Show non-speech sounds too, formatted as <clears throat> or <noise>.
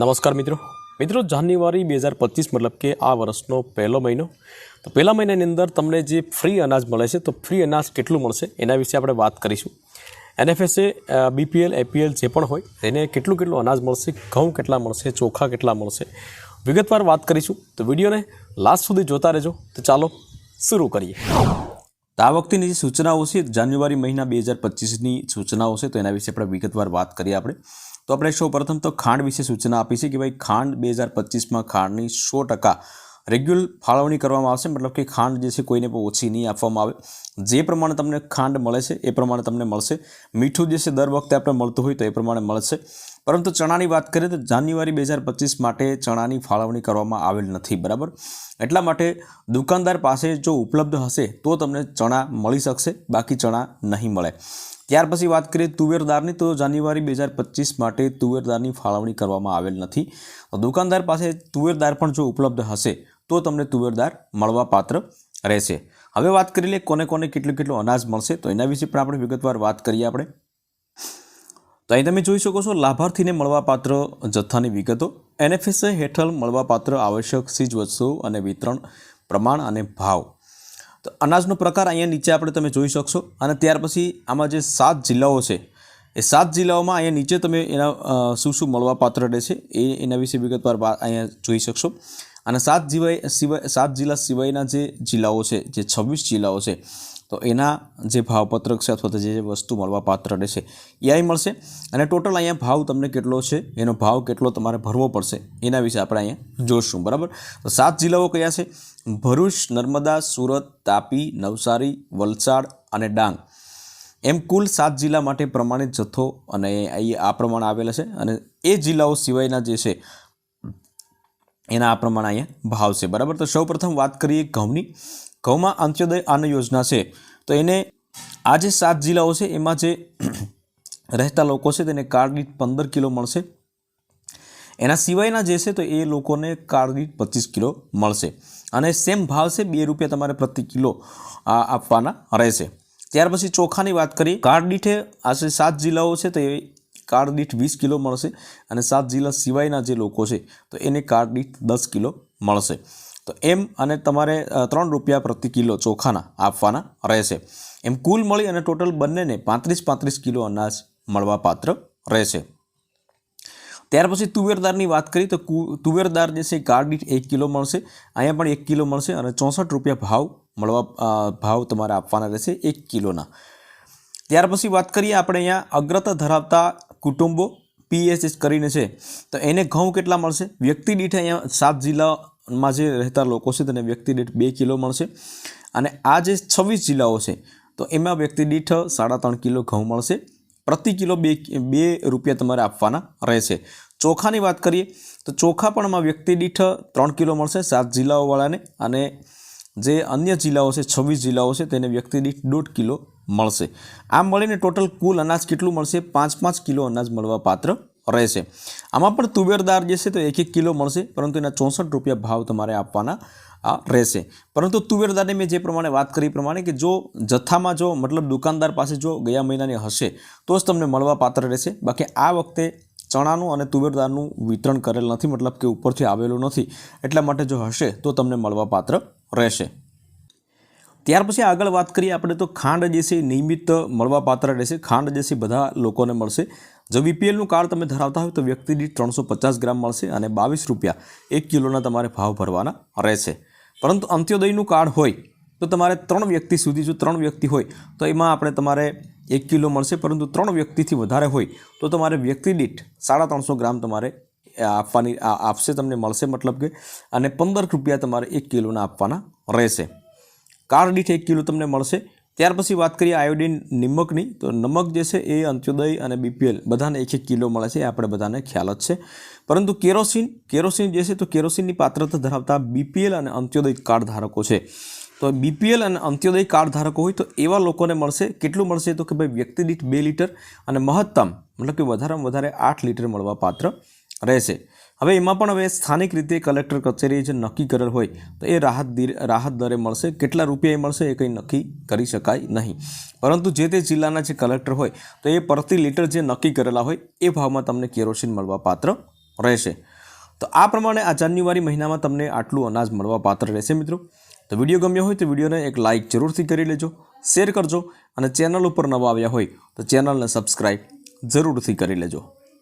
નમસ્કાર મિત્રો. મિત્રો, જાન્યુઆરી બે હજાર પચીસ મતલબ કે આ વર્ષનો પહેલો મહિનો. તો પહેલા મહિનાની અંદર તમને જે ફ્રી અનાજ મળે છે, તો ફ્રી અનાજ કેટલું મળશે એના વિશે આપણે વાત કરીશું. એનએફએસએ બીપીએલ એપીએલ જે પણ હોય એને કેટલું કેટલું અનાજ મળશે, ઘઉં કેટલા મળશે, ચોખા કેટલા મળશે, વિગતવાર વાત કરીશું. તો વિડીયોને લાસ્ટ સુધી જોતા રહેજો. તો ચાલો, શરૂ કરીએ. તો આ વખતેની જે સૂચનાઓ છે, જાન્યુઆરી મહિના બે હજાર પચીસની સૂચનાઓ છે, તો એના વિશે આપણે વિગતવાર વાત કરીએ આપણે. તો આપણે સૌ પ્રથમ તો ખાંડ વિશે સૂચના આપી છે કે ભાઈ ખાંડ બે હજાર પચીસમાં ખાંડની સો ટકા રેગ્યુલર ફાળવણી કરવામાં આવશે, મતલબ કે ખાંડ જે છે કોઈને પણ ઓછી નહીં આપવામાં આવે. જે પ્રમાણે તમને ખાંડ મળે છે, એ પ્રમાણે તમને મળશે. મીઠું જે છે દર વખતે આપણે મળતું હોય તો એ પ્રમાણે મળશે. પરંતુ ચણાની વાત કરીએ તો જાન્યુઆરી બે હજાર પચીસ માટે ચણાની ફાળવણી કરવામાં આવેલ નથી, બરાબર? એટલા માટે દુકાનદાર પાસે જો ઉપલબ્ધ હશે તો તમને ચણા મળી શકશે, બાકી ચણા નહીં મળે. ત્યાર પછી વાત કરીએ તુવેરદારની તો જાન્યુઆરી બે હજાર પચીસ માટે તુવેરદારની ફાળવણી કરવામાં આવેલ નથી. દુકાનદાર પાસે તુવેરદાર પણ જો ઉપલબ્ધ હશે તો તમને તુવેરદાર મળવા પાત્ર રહેશે. હવે વાત કરી લે કોને કોને કેટલું કેટલું અનાજ મળશે. તો એના વિશે પણ આપણે વિગતવાર વાત કરીએ આપણે. તો અહીં તમે જોઈ શકો છો, લાભાર્થીને મળવાપાત્ર જથ્થાની વિગતો. એનએફએસ હેઠળ મળવાપાત્ર આવશ્યક ચીજ વસ્તુઓ અને વિતરણ પ્રમાણ અને ભાવ. તો અનાજનો પ્રકાર અહીંયા નીચે આપણે તમે જોઈ શકશો. અને ત્યાર પછી આમાં જે સાત જિલ્લાઓ છે, એ સાત જિલ્લાઓમાં અહીંયા નીચે તમે એના શું શું મળવાપાત્ર રહેશે એ એના વિશે વિગતવાર અહીંયા જોઈ શકશો. અને સાત સિવાય સિવાય સાત જિલ્લા સિવાયના જે જિલ્લાઓ છે, જે છવ્વીસ જિલ્લાઓ છે, તો એના જે ભાવપત્રક છે અથવા તો જે વસ્તુ મળવા પાત્ર રહેશે એ અહીં મળશે. અને ટોટલ અહીંયા ભાવ તમને કેટલો છે, એનો ભાવ કેટલો તમારે ભરવો પડશે, એના વિશે આપણે અહીંયા જોશું, બરાબર? તો સાત જિલ્લાઓ કયા છે? ભરૂચ, નર્મદા, સુરત, તાપી, નવસારી, વલસાડ અને ડાંગ. એમ કુલ સાત જિલ્લા માટે પ્રમાણિત જથ્થો અને અહીં આ પ્રમાણે આવેલા છે અને એ જિલ્લાઓ સિવાયના જે છે એના આ પ્રમાણે અહીંયા ભાવ છે. બરાબર? તો સૌપ્રથમ વાત કરીએ ઘઉંની. ઘઉંમાં અંત્યોદય અન્ન યોજના છે. તો એને આ જે સાત જિલ્લાઓ છે, એમાં જે <clears throat> રહેતા લોકો છે, તેને કાર્ડ પંદર કિલો મળશે. એના સિવાયના જે છે, તો એ લોકોને કાર્ડ પચીસ કિલો મળશે. અને સેમ ભાવ છે, બે રૂપિયા તમારે પ્રતિ કિલો આપવાના રહેશે. ત્યાર પછી ચોખાની વાત કરીએ. કાર્ડ દીઠે સાત જિલ્લાઓ છે, તો કાર્ડ દીઠ વીસ કિલો મળશે અને સાત જિલ્લા સિવાયના જે લોકો છે, તો એને કાર્ડ દીઠ દસ કિલો મળશે. તો એમ અને તમારે ત્રણ રૂપિયા પ્રતિ કિલો ચોખાના આપવાના રહેશે. એમ કુલ મળી અને ટોટલ બંનેને પાંત્રીસ પાંત્રીસ કિલો અનાજ મળવા પાત્ર રહેશે. ત્યાર પછી તુવેરદારની વાત કરીએ તો તુવેરદાર જે છે કાર્ડ દીઠ એક કિલો મળશે. અહીંયા પણ એક કિલો મળશે અને ચોસઠ રૂપિયા ભાવ મળવા ભાવ તમારે આપવાના રહેશે એક કિલોના. ત્યાર પછી વાત કરીએ આપણે અહીંયા અગ્રતા ધરાવતા કુટુંબો પીએસએસ કરીને છે, તો એને ઘઉં કેટલા મળશે? વ્યક્તિ દીઠ અહીંયા સાત જિલ્લામાં જે રહેતા લોકો છે, તેને વ્યક્તિ દીઠ બે કિલો મળશે. અને આ જે છવ્વીસ જિલ્લાઓ છે, તો એમાં વ્યક્તિ દીઠ સાડા ત્રણ કિલો ઘઉં મળશે. પ્રતિ કિલો બે બે રૂપિયા તમારે આપવાના રહેશે. ચોખાની વાત કરીએ, તો ચોખા પણ આમાં વ્યક્તિ દીઠ ત્રણ કિલો મળશે સાત જિલ્લાઓવાળાને. અને જે અન્ય જિલ્લાઓ છે, છવ્વીસ જિલ્લાઓ છે, તેને વ્યક્તિ દીઠ દોઢ કિલો મળશે. આમ મળીને ટોટલ કુલ અનાજ કેટલું મળશે? પાંચ પાંચ કિલો અનાજ મળવા પાત્ર રહેશે. આમાં પણ તુવેરદાર જે છે તો એક એક કિલો મળશે, પરંતુ એના ચોસઠ રૂપિયા ભાવ તમારે આપવાના, આ, રહેશે. પરંતુ તુવેરદારની મેં જે પ્રમાણે વાત કરી પ્રમાણે કે જો જથ્થામાં જો મતલબ દુકાનદાર પાસે જો ગયા મહિનાની હશે, તો જ તમને મળવા પાત્ર રહેશે. બાકી આ વખતે ચણાનું અને તુવેરદારનું વિતરણ કરેલ નથી, મતલબ કે ઉપરથી આવેલું નથી. એટલા માટે જો હશે, તો તમને મળવા પાત્ર રહેશે. ત્યાર પછી આગળ વાત કરીએ આપણે તો ખાંડ જે છે નિયમિત મળવાપાત્ર રહેશે. ખાંડ જે છે બધા લોકોને મળશે. જો બીપીએલનું કાર્ડ તમે ધરાવતા હોય તો વ્યક્તિ દીઠ ત્રણસો પચાસ ગ્રામ મળશે અને બાવીસ રૂપિયા એક કિલોના તમારે ભાવ ભરવાના રહેશે. પરંતુ અંત્યોદયનું કાર્ડ હોય તો તમારે ત્રણ વ્યક્તિ સુધી, જો ત્રણ વ્યક્તિ હોય તો એમાં આપણે તમારે એક કિલો મળશે. પરંતુ ત્રણ વ્યક્તિથી વધારે હોય તો તમારે વ્યક્તિ દીઠ સાડા ત્રણસો ગ્રામ તમારે આપવાની આપશે, તમને મળશે મતલબ કે. અને પંદર રૂપિયા તમારે એક કિલોના આપવાના રહેશે. દીઠ એક કિલો તમને મળશે. ત્યાર પછી વાત કરીએ આયોડિન નિમકની. તો નમક જે છે એ અંત્યોદય અને બીપીએલ બધાને એક એક કિલો મળે છે. એ આપણે બધાને ખ્યાલ જ છે. પરંતુ કેરોસીન કેરોસીન જે છે તો કેરોસીનની પાત્રતા ધરાવતા બીપીએલ અને અંત્યોદય કાર્ડ ધારકો છે. તો બીપીએલ અને અંત્યોદય કાર્ડ ધારકો હોય તો એવા લોકોને મળશે. કેટલું મળશે તો કે ભાઈ વ્યક્તિ દીઠ બે લીટર અને મહત્તમ, મતલબ કે વધારેમાં વધારે આઠ લીટર મળવા પાત્ર રહેશે. હવે એમાં પણ હવે સ્થાનિક રીતે કલેક્ટર કચેરીએ જે નક્કી કરેલ હોય, તો એ રાહત રાહત દરે મળશે. કેટલા રૂપિયા મળશે એ કંઈ નક્કી કરી શકાય નહીં. પરંતુ જે તે જિલ્લાના જે કલેક્ટર હોય, તો એ પ્રતિ લીટર જે નક્કી કરેલા હોય, એ ભાવમાં તમને કેરોસીન મળવા પાત્ર રહેશે. તો આ પ્રમાણે આ જાન્યુઆરી મહિનામાં તમને આટલું અનાજ મળવા પાત્ર રહેશે મિત્રો. તો વીડિયો ગમ્યો હોય તો વિડીયોને એક લાઇક જરૂરથી કરી લેજો, શેર કરજો અને ચેનલ ઉપર નવા આવ્યા હોય, તો ચેનલને સબસ્ક્રાઈબ જરૂરથી કરી લેજો.